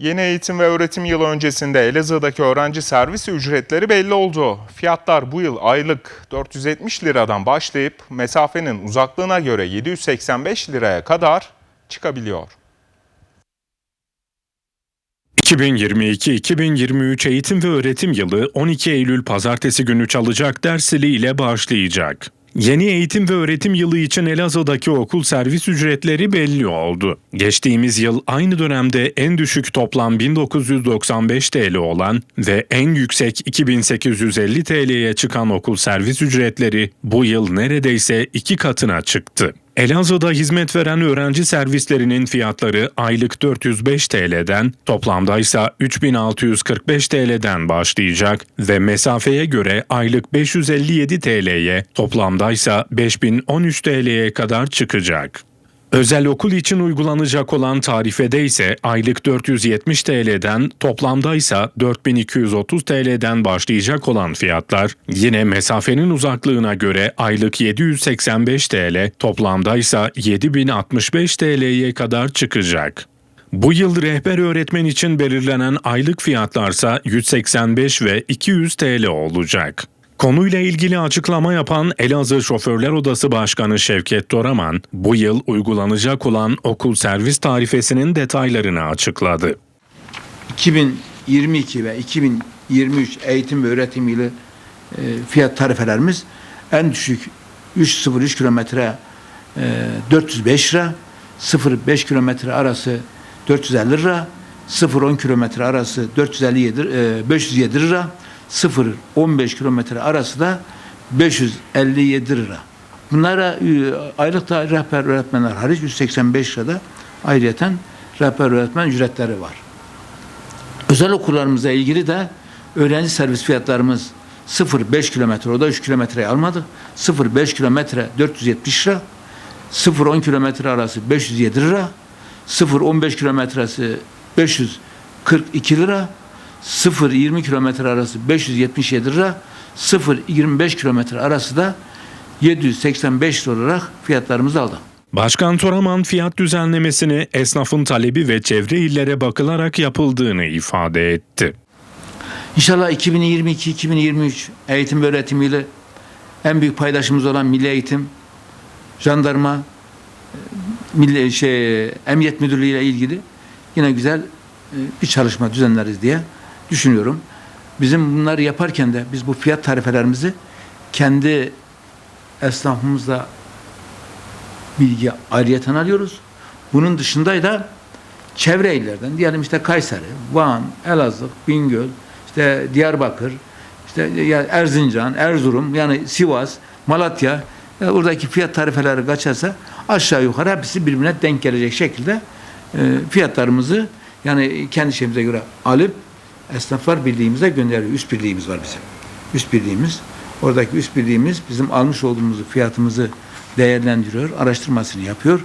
Yeni eğitim ve öğretim yılı öncesinde Elazığ'daki öğrenci servis ücretleri belli oldu. Fiyatlar bu yıl aylık 470 liradan başlayıp mesafenin uzaklığına göre 785 liraya kadar çıkabiliyor. 2022-2023 eğitim ve öğretim yılı 12 Eylül pazartesi günü çalacak ders ile başlayacak. Yeni eğitim ve öğretim yılı için Elazığ'daki okul servis ücretleri belli oldu. Geçtiğimiz yıl aynı dönemde en düşük toplam 1995 TL olan ve en yüksek 2850 TL'ye çıkan okul servis ücretleri bu yıl neredeyse iki katına çıktı. Elazığ'da hizmet veren öğrenci servislerinin fiyatları aylık 405 TL'den, toplamda ise 3645 TL'den başlayacak ve mesafeye göre aylık 557 TL'ye, toplamda ise 5013 TL'ye kadar çıkacak. Özel okul için uygulanacak olan tarifede ise aylık 470 TL'den toplamda ise 4230 TL'den başlayacak olan fiyatlar yine mesafenin uzaklığına göre aylık 785 TL toplamda ise 7065 TL'ye kadar çıkacak. Bu yıl rehber öğretmen için belirlenen aylık fiyatlarsa 185 ve 200 TL olacak. Konuyla ilgili açıklama yapan Elazığ Şoförler Odası Başkanı Şevket Doraman, bu yıl uygulanacak olan okul servis tarifesinin detaylarını açıkladı. 2022 ve 2023 eğitim ve öğretim yılı e, fiyat tarifelerimiz en düşük 3.03 kilometre e, 405 lira, 0.5 kilometre arası 450 lira, 0.10 kilometre arası 457 e, 507 lira, 0.15 kilometre arası da 557 lira. Bunlara e, aylıkta rehber öğretmenler hariç 185 lirada ayrıyeten rehber öğretmen ücretleri var. Özel okullarımıza ilgili de öğrenci servis fiyatlarımız 0-5 kilometre, o da 3 kilometreyi almadık. 0-5 kilometre 470 lira, 0-10 kilometre arası 507 lira, 0-15 kilometresi 542 lira, 0-20 kilometre arası 577 lira, 0-25 kilometre arası da 785 lira olarak fiyatlarımızı aldık. Başkan Toraman fiyat düzenlemesini esnafın talebi ve çevre illere bakılarak yapıldığını ifade etti. İnşallah 2022-2023 eğitim ve öğretim yılı en büyük paydaşımız olan milli eğitim, jandarma, milli şey emniyet müdürlüğü ile ilgili yine güzel e, bir çalışma düzenleriz diye düşünüyorum. Bizim bunları yaparken de biz bu fiyat tarifelerimizi kendi esnafımızla bilgi ayrıyeten alıyoruz. Bunun dışında da çevre illerden diyelim işte Kayseri, Van, Elazığ, Bingöl, işte Diyarbakır, işte Erzincan, Erzurum yani Sivas, Malatya e, oradaki fiyat tarifeleri kaçarsa aşağı yukarı hepsi birbirine denk gelecek şekilde e, fiyatlarımızı yani kendi şeyimize göre alıp esnaflar birliğimize gönderiyor. Üst birliğimiz var bizim. Üst birliğimiz. Oradaki üst birliğimiz bizim almış olduğumuz fiyatımızı değerlendiriyor, araştırmasını yapıyor.